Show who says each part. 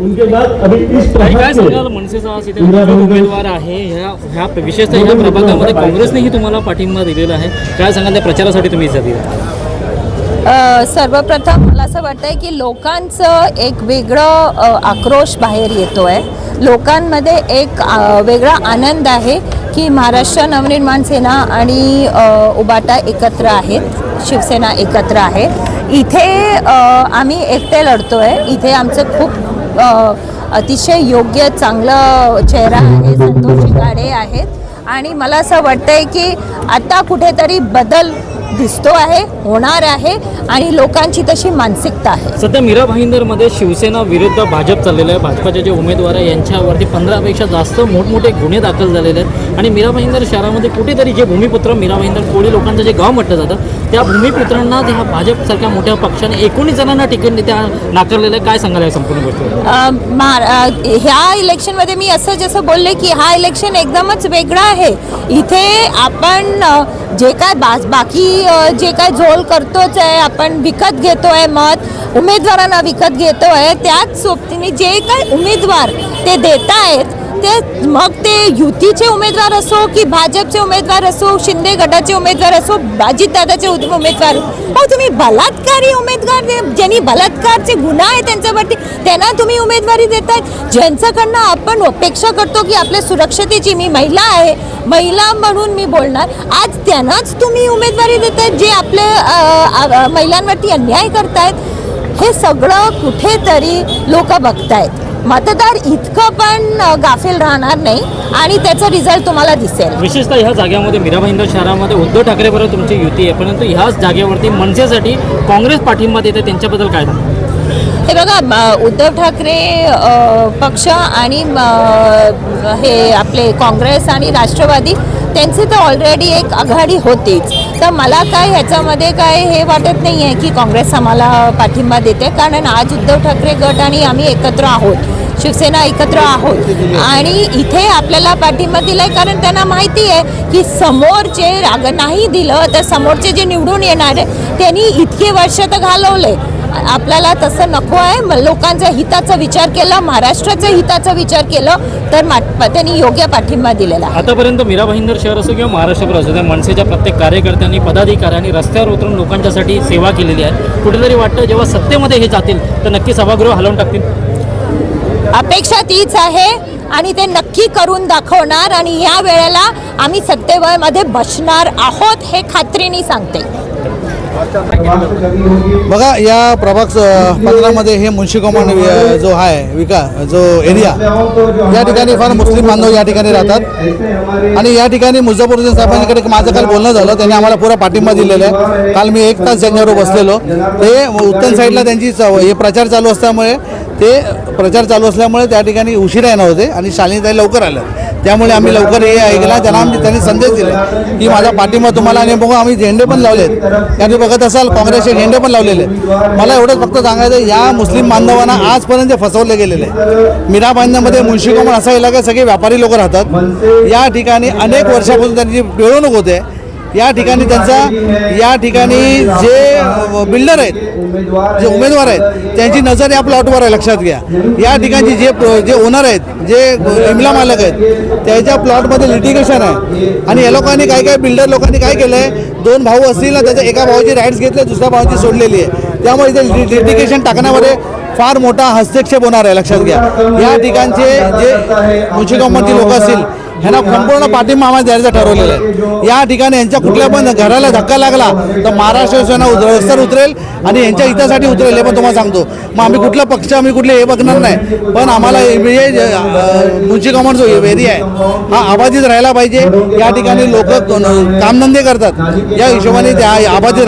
Speaker 1: उनके बाद अभी इस
Speaker 2: काही काय
Speaker 1: प्रभाग से
Speaker 2: सांगाल? मनसेचा आज इथे जो उमेदवार आहे. ह्या ह्या विशेषतः ह्या प्रभागामध्ये काँग्रेसनेही तुम्हाला पाठिंबा दिलेला आहे. काय सांगाल त्या प्रचारासाठी तुम्ही इथे दिला
Speaker 3: अ, सर्वप्रथम मला असं वाटतं आहे की लोकांचं एक वेगळं अ, आक्रोश बाहेर येतो आहे लोकांमध्ये एक अ, वेगळा आनंद आहे की महाराष्ट्र नवनिर्माण सेना आणि अ, उबाटा एकत्र आहेत. शिवसेना एकत्र आहे. इथे अ, आम्ही एकटे लढतो आहे इथे आमचं खूप अतिशय योग्य चांगलं चेहरा आहे संतोषी गाडे आहेत. आणि मला असं वाटतंय की आता कुठेतरी बदल दिसतो आहे होणार आहे आणि लोकांची तशी मानसिकता आहे.
Speaker 2: सध्या मीरा भाईंदरमध्ये शिवसेना विरुद्ध भाजप चाललेलं आहे. भाजपाचे जे उमेदवार आहे यांच्यावरती पंधरापेक्षा जास्त मोठमोठे गुन्हे दाखल झालेले आहेत. आणि मीरा भाईंदर शहरामध्ये कुठेतरी जे भूमिपुत्र मीरा भाईंदर कोळी लोकांचं जे गाव म्हटलं जातं त्या भूमिपुत्रांना ह्या भाजपसारख्या मोठ्या पक्षाने एकोणीस जणांना तिकीट त्या नाकारलेलं आहे. काय सांगाल या संपूर्ण
Speaker 3: अ, ह्या इलेक्शनमध्ये मी असं जसं बोलले की हा इलेक्शन एकदमच वेगळा आहे. इथे आपण जे काय बास बाकी जे काय झोल करतोच आहे आपण विकत घेतो आहे मत उमेदवारांना विकत घेतो आहे त्याच सोबतीने जे काय उमेदवार ते देत आहेत ते मग ते युतीचे उमेदवार असो की भाजपचे उमेदवार असो शिंदे गटाचे उमेदवार असो अजितदादाचे उमेदवार. हो तुम्ही बलात्कारी उमेदवार दे- ज्यांनी बलात्कारचे गुन्हा आहे त्यांच्यावरती त्यांना तुम्ही उमेदवारी देतायत ज्यांच्याकडनं आपण अपेक्षा करतो की आपल्या सुरक्षतेची मी महिला आहे महिला म्हणून मी बोलणार आज त्यांनाच तुम्ही उमेदवारी देतायत जे आपले महिलांवरती अन्याय करतायत? हे सगळं कुठेतरी लोक बघतायत. मतदार इतकं पण गाफील राहणार नाही आणि त्याचा रिझल्ट तुम्हाला दिसेल
Speaker 2: विशेषतः ह्या जागेमध्ये मीरा भाईंदर शहरामध्ये उद्धव ठाकरे बरोबर तुमची युती आहे परंतु ह्याच जागेवरती मनसेसाठी काँग्रेस पाठिंबा देते त्यांच्याबद्दल काय?
Speaker 3: हे बघा उद्धव ठाकरे पक्ष आणि हे आपले काँग्रेस आणि राष्ट्रवादी त्यांची तर ऑलरेडी एक आघाडी होतीच. तर मला काय ह्याच्यामध्ये काय हे वाटत नाही आहे की काँग्रेस आम्हाला पाठिंबा देते. कारण आज उद्धव ठाकरे गट आणि आम्ही एकत्र आहोत. शिवसेना एकत्र आहोत. आणि इथे आपल्याला पाठिंबा दिलाय कारण त्यांना माहिती आहे की समोरचे अगर नाही दिलं तर समोरचे जे निवडून येणार आहे त्यांनी इतके वर्ष तर घालवले. आपल्याला तसं नको आहे. लोकांच्या हिताचा विचार केला महाराष्ट्राच्या हिताचा विचार केलं तर त्यांनी योग्य पाठिंबा दिलेला आहे.
Speaker 2: आतापर्यंत मीरा भाईंदर शहर असो किंवा महाराष्ट्रभर असो त्या मनसेच्या प्रत्येक कार्यकर्त्यांनी पदाधिकाऱ्यांनी रस्त्यावर उतरून लोकांच्या साठी सेवा केलेली आहे. कुठेतरी वाटतं जेव्हा सत्तेमध्ये हे जातील तर नक्की सभागृह हलवून टाकतील.
Speaker 3: अपेक्षा तीच आहे आणि ते नक्की करून दाखवणार आणि या वेळेला आम्ही सत्तेमध्ये बसणार आहोत हे खात्रीने सांगते.
Speaker 4: बघा या प्रभाग पंधरामध्ये हे मुन्शी कॉमन जो आहे विका जो एरिया या ठिकाणी फार मुस्लिम बांधव या ठिकाणी राहतात. आणि या ठिकाणी मुझफ्फरुद्दीन साहेबांकडे माझं काल बोलणं झालं त्यांनी आम्हाला पुरा पाठिंबा दिलेला आहे. काल मी एक तास त्यांच्याबरोबर बसलेलो. ते उत्तम साईडला त्यांची च- हे प्रचार चालू असल्यामुळे ते प्रचार चालू असल्यामुळे त्या ठिकाणी उशिरा येणार होते आणि शालिनीताई लवकर आलं त्यामुळे आम्ही लवकर हे ऐकला त्यांना आम्ही त्यांनी संदेश दिले. की माझा पाठिंबा तुम्हाला आणि बघू आम्ही झेंडे पण लावलेत. त्यांनी बघत असाल काँग्रेसचे झेंडे पण लावलेले मला एवढंच फक्त सांगायचं या मुस्लिम बांधवांना आजपर्यंत फसवले गेलेले आहे. मीरा बांधण्यामध्ये मुन्शी कोमन असा इलाका सगळे व्यापारी लोक राहतात. या ठिकाणी अनेक वर्षापासून त्यांची मिळवणूक होते. या ठिकाणी त्यांचा या ठिकाणी जे बिल्डर आहेत जे उमेदवार आहेत त्यांची नजर या प्लॉटवर आहे लक्षात घ्या. या ठिकाणची जे जे ओनर आहेत जे इमला मालक आहेत त्याच्या प्लॉटमध्ये लिटिगेशन आहे. आणि या लोकांनी काय काय बिल्डर लोकांनी काय केलं आहे दोन भाऊ असतील ना त्याच्या एका भावाची राईट्स घेतले दुसऱ्या भावाची सोडलेली आहे. त्यामुळे इथे लिटिगेशन टाकण्यामध्ये फार मोठा हस्तक्षेप होणार आहे लक्षात घ्या. या ठिकाणचे जे मुंशी गव्हर्नमेंटची लोक असतील ह्यांना संपूर्ण पाठिंबा आम्हाला द्यायचं ठरवलेलं आहे. या ठिकाणी यांच्या कुठल्या पण घराला धक्का लागला तर महाराष्ट्र शिवसेना रस्त्यावर उतरेल आणि यांच्या हितासाठी उतरेल हे पण तुम्हाला सांगतो. मग आम्ही कुठला पक्ष आम्ही कुठले हे बघणार नाही. पण आम्हाला हे मुन्शी गव्हर्नमेंट जो एरिया आहे हा आबाधित राहायला पाहिजे. या ठिकाणी लोक कामधंदे करतात. या हिशोबाने त्या आबाधित